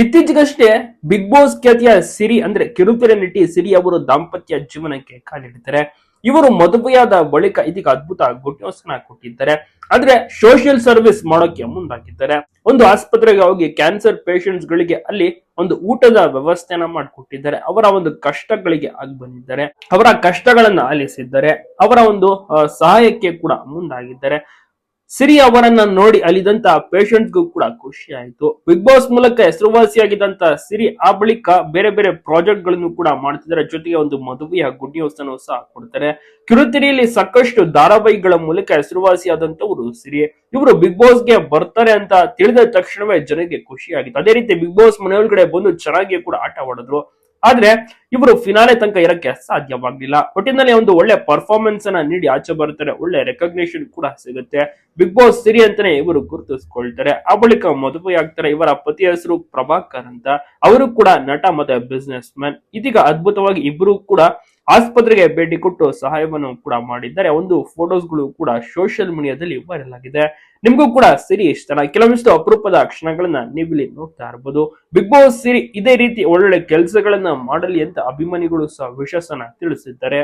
ಇತ್ತೀಚೆಗಷ್ಟೇ big boss ಖ್ಯಾತಿಯ ಸಿರಿ ಅಂದ್ರೆ ಕಿರುತೆರೆ ನಟಿ ಸಿರಿ ಅವರು ದಾಂಪತ್ಯ ಜೀವನಕ್ಕೆ ಕಾಲಿಡಿದ್ದಾರೆ ಇವರು ಮದುವೆಯಾದ ಬಳಿಕ ಇದೀಗ ಅದ್ಭುತ ಗುಡ್ ಕೊಟ್ಟಿದ್ದಾರೆ. ಆದ್ರೆ ಸೋಷಿಯಲ್ ಸರ್ವಿಸ್ ಮಾಡೋಕೆ ಮುಂದಾಗಿದ್ದಾರೆ. ಒಂದು ಆಸ್ಪತ್ರೆಗೆ ಹೋಗಿ ಕ್ಯಾನ್ಸರ್ ಪೇಷಂಟ್ಸ್ ಗಳಿಗೆ ಅಲ್ಲಿ ಒಂದು ಊಟದ ವ್ಯವಸ್ಥೆನ ಮಾಡಿಕೊಟ್ಟಿದ್ದಾರೆ. ಅವರ ಒಂದು ಕಷ್ಟಗಳಿಗೆ ಆಗಿ ಬಂದಿದ್ದಾರೆ. ಅವರ ಕಷ್ಟಗಳನ್ನ ಆಲಿಸಿದ್ದಾರೆ. ಅವರ ಒಂದು ಸಹಾಯಕ್ಕೆ ಕೂಡ ಮುಂದಾಗಿದ್ದಾರೆ. ಸಿರಿ ಅವರನ್ನ ನೋಡಿ ಅಲಿದಂತ ಪೇಷಂಟ್ಗೂ ಕೂಡ ಖುಷಿ ಆಯ್ತು ಬಿಗ್ ಬಾಸ್ ಮೂಲಕ ಹೆಸರುವಾಸಿಯಾಗಿದ್ದಂತ ಸಿರಿ ಆ ಬಳಿಕ ಬೇರೆ ಬೇರೆ ಪ್ರಾಜೆಕ್ಟ್ಗಳನ್ನು ಕೂಡ ಮಾಡ್ತಿದ್ದಾರೆ. ಜೊತೆಗೆ ಒಂದು ಮದುವೆಯ ಗುಡ್ ನ್ಯೂಸ್ ಅನ್ನು ಸಹ ಕೊಡ್ತಾರೆ. ಕಿರುತೆರೆಯಲ್ಲಿ ಸಾಕಷ್ಟು ಧಾರಾವಾಹಿಗಳ ಮೂಲಕ ಹೆಸರುವಾಸಿಯಾದಂತವರು ಸಿರಿ. ಇವರು ಬಿಗ್ ಬಾಸ್ಗೆ ಬರ್ತಾರೆ ಅಂತ ತಿಳಿದ ತಕ್ಷಣವೇ ಜನಕ್ಕೆ ಖುಷಿ ಆಗಿತ್ತು ಅದೇ ರೀತಿ ಬಿಗ್ ಬಾಸ್ ಮನೆಯೊಳಗಡೆ ಬಂದು ಚೆನ್ನಾಗಿ ಕೂಡ ಆಟವಾಡಿದ್ರು ಆದ್ರೆ ಇವರು ಫಿನಾಲೆ ತನಕ ಇರಕ್ಕೆ ಸಾಧ್ಯವಾಗಲಿಲ್ಲ ಒಟ್ಟಿನಲ್ಲಿ ಒಂದು ಒಳ್ಳೆ ಪರ್ಫಾರ್ಮೆನ್ಸ್ ಅನ್ನ ನೀಡಿ ಆಚೆ ಬರ್ತಾರೆ ಒಳ್ಳೆ ರೆಕಗ್ನೇಷನ್ ಕೂಡ ಸಿಗುತ್ತೆ. ಬಿಗ್ ಬಾಸ್ ಸಿರಿ ಅಂತಾನೆ ಇವರು ಗುರುತಿಸ್ಕೊಳ್ತಾರೆ. ಆ ಬಳಿಕ ಮದುವೆ ಆಗ್ತಾರೆ ಇವರ ಪತಿ ಹೆಸರು ಪ್ರಭಾಕರ್ ಅಂತ. ಅವರು ಕೂಡ ನಟ ಮತ್ತೆ ಬಿಸ್ನೆಸ್ ಮ್ಯಾನ್ ಇದೀಗ ಅದ್ಭುತವಾಗಿ ಇಬ್ರು ಕೂಡ ಆಸ್ಪತ್ರೆಗೆ ಭೇಟಿ ಕೊಟ್ಟು ಸಹಾಯವನ್ನು ಕೂಡ ಮಾಡಿದ್ದಾರೆ. ಒಂದು ಫೋಟೋಸ್ಗಳು ಕೂಡ ಸೋಷಿಯಲ್ ಮೀಡಿಯಾದಲ್ಲಿ ವೈರಲ್ ಆಗಿದೆ. ನಿಮ್ಗೂ ಕೂಡ ಸಿರಿ ಇಷ್ಟ. ಕೆಲವೊಂದಿಷ್ಟು ಅಪರೂಪದ ಕ್ಷಣಗಳನ್ನ ನೀವಿಲ್ಲಿ ನೋಡ್ತಾ ಇರಬಹುದು ಬಿಗ್ ಬಾಸ್ ಸಿರಿ ಇದೇ ರೀತಿ ಒಳ್ಳೊಳ್ಳೆ ಕೆಲಸಗಳನ್ನ ಮಾಡಲಿ ಅಂತ ಅಭಿಮಾನಿಗಳು ಸಹ ವಿಶ್ವಾಸನ ತಿಳಿಸಿದ್ದಾರೆ.